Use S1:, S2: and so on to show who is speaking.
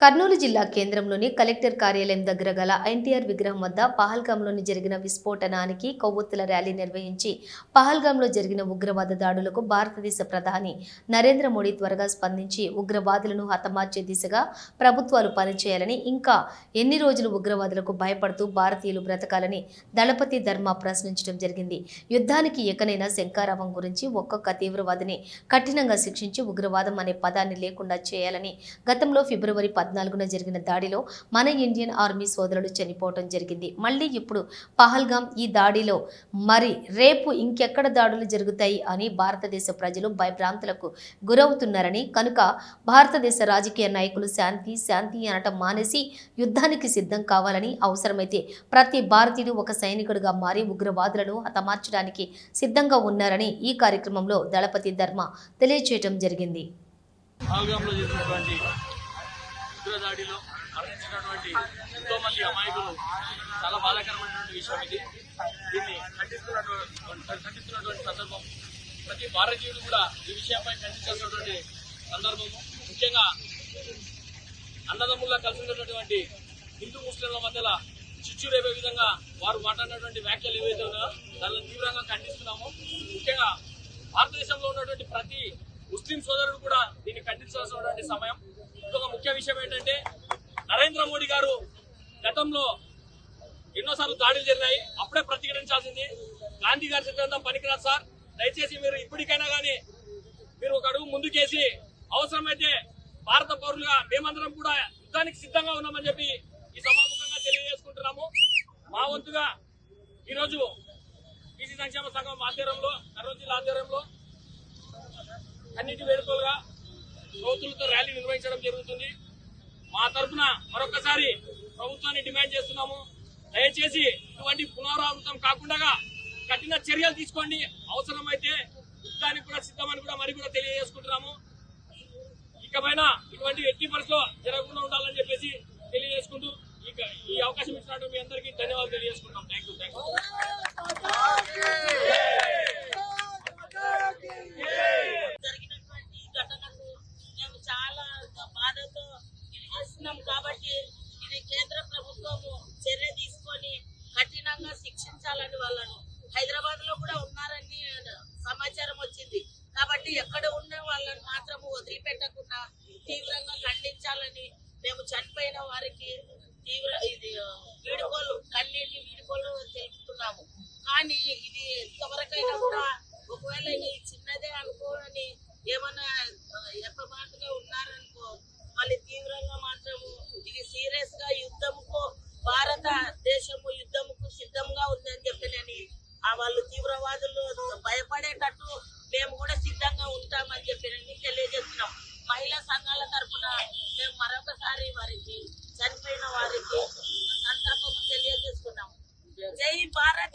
S1: కర్నూలు జిల్లా కేంద్రంలోని కలెక్టర్ కార్యాలయం దగ్గర గల ఎన్టీఆర్ విగ్రహం వద్ద పహల్గాంలోని జరిగిన విస్ఫోటనానికి కొవ్వొత్తుల ర్యాలీ నిర్వహించి పహల్గాంలో జరిగిన ఉగ్రవాద దాడులకు భారతదేశ ప్రధాని నరేంద్ర మోడీ త్వరగా స్పందించి ఉగ్రవాదులను హతమార్చే దిశగా ప్రభుత్వాలు పనిచేయాలని ఇంకా ఎన్ని రోజులు ఉగ్రవాదులకు భయపడుతూ భారతీయులు బ్రతకాలని దళపతి ధర్మ ప్రశ్నించడం జరిగింది. యుద్ధానికి ఎకనైన శంకారావం గురించి ఒక్కొక్క తీవ్రవాదిని కఠినంగా శిక్షించి ఉగ్రవాదం అనే పదాన్ని లేకుండా చేయాలని గతంలో ఫిబ్రవరి పద్నాలుగున జరిగిన దాడిలో మన ఇండియన్ ఆర్మీ సోదరులు చనిపోవటం జరిగింది. మళ్ళీ ఇప్పుడు పహల్గాం ఈ దాడిలో మరి రేపు ఇంకెక్కడ దాడులు జరుగుతాయి అని భారతదేశ ప్రజలు భయభ్రాంతులకు గురవుతున్నారని కనుక భారతదేశ రాజకీయ నాయకులు శాంతి శాంతి అనటం మానేసి యుద్ధానికి సిద్ధం కావాలని అవసరమైతే ప్రతి భారతీయుడు ఒక సైనికుడిగా మారి ఉగ్రవాదులను హతమార్చడానికి సిద్ధంగా ఉన్నారని ఈ కార్యక్రమంలో దళపతి ధర్మ తెలియచేయటం జరిగింది.
S2: ఉగ్రదాడిలో మరణించినటువంటి ఎంతో మంది అమాయకులు చాలా బాధాకరమైనటువంటి విషయం ఇది. దీన్ని ఖండిస్తున్నటువంటి ఖండిస్తున్నటువంటి సందర్భం. ప్రతి భారతీయుడు కూడా ఈ విషయంపై ఖండించాల్సినటువంటి సందర్భము. ముఖ్యంగా అన్నదమ్ముల్లా కలిసి ఉన్నటువంటి హిందూ ముస్లింల మధ్యలో చిచ్చు రేపే విధంగా వారు మాట్లాడినటువంటి వ్యాఖ్యలు ఏవైతే ఉన్నాయో దానిని తీవ్రంగా ఖండిస్తున్నాము. ముఖ్యంగా భారతదేశంలో ఉన్నటువంటి ప్రతి ముస్లిం సోదరుడు కూడా దీన్ని ఖండించాల్సినటువంటి సమయం. ఇంకొక ముఖ్య విషయం ఏంటంటే నరేంద్ర మోడీ గారు గతంలో ఎన్నోసార్లు దాడులు జరిగాయి అప్పుడే ప్రతిఘటించాల్సింది గాంధీ గారి సిద్ధాంతం పనికిరాదు సార్. దయచేసి మీరు ఇప్పటికైనా కానీ మీరు ఒక అడుగు ముందుకేసి అవసరమైతే భారత పౌరులుగా మేమందరం కూడా యుద్ధానికి సిద్ధంగా ఉన్నామని చెప్పి ఈ సభాముఖంగా తెలియజేసుకుంటున్నాము. మా వంతుగా ఈరోజు బీసీ సంక్షేమ సంఘం ఆధ్వర్యంలో కర్నూలు జిల్లా ఆధ్వర్యంలో అన్నిటి వేడుకలుగా రైతులతో ర్యాలీ నిర్వహించడం జరుగుతుంది. మా తరఫున మరొకసారి ప్రభుత్వాన్ని డిమాండ్ చేస్తున్నాము. దయచేసి ఇటువంటి పునరావృతం కాకుండా కఠిన చర్యలు తీసుకోండి. అవసరమైతే యుద్ధానికి కూడా సిద్ధమని కూడా మరి కూడా తెలియజేసుకుంటున్నాము. ఇకపైన ఇటువంటి ఎట్టి పరిస్థితిలో జరగకుండా ఉండాలని చెప్పేసి తెలియజేసుకుంటూ ఇక ఈ అవకాశం ఇచ్చినట్టు మీ అందరికీ ధన్యవాదాలు తెలియజేసుకుంటాం థ్యాంక్ యూ థ్యాంక్ యూ
S3: జరిగినటువంటి ఘటనకు మేము చాలా బాధతో ఇది చేస్తున్నాం కాబట్టి ఇది కేంద్ర ప్రభుత్వము చర్య తీసుకొని కఠినంగా శిక్షించాలని వాళ్ళను హైదరాబాద్లో కూడా ఉన్నారని సమాచారం వచ్చింది. కాబట్టి ఎక్కడ ఉన్న వాళ్ళని మాత్రము వదిలిపెట్టకుండా తీవ్రంగా ఖండించాలని మేము చనిపోయిన వారికి తీవ్ర ఇది వీడుకోలు కన్నీటి వీడుకోలు తెలుపుతున్నాము. కానీ ఇది ఎంతవరకైనా కూడా ఒకవేళ ఇది చిన్నదే అనుకోని ఏమన్నా వారి వారికి చనిపోయిన వారికి సంతాపము తెలియజేసుకున్నాము. జై భారత్!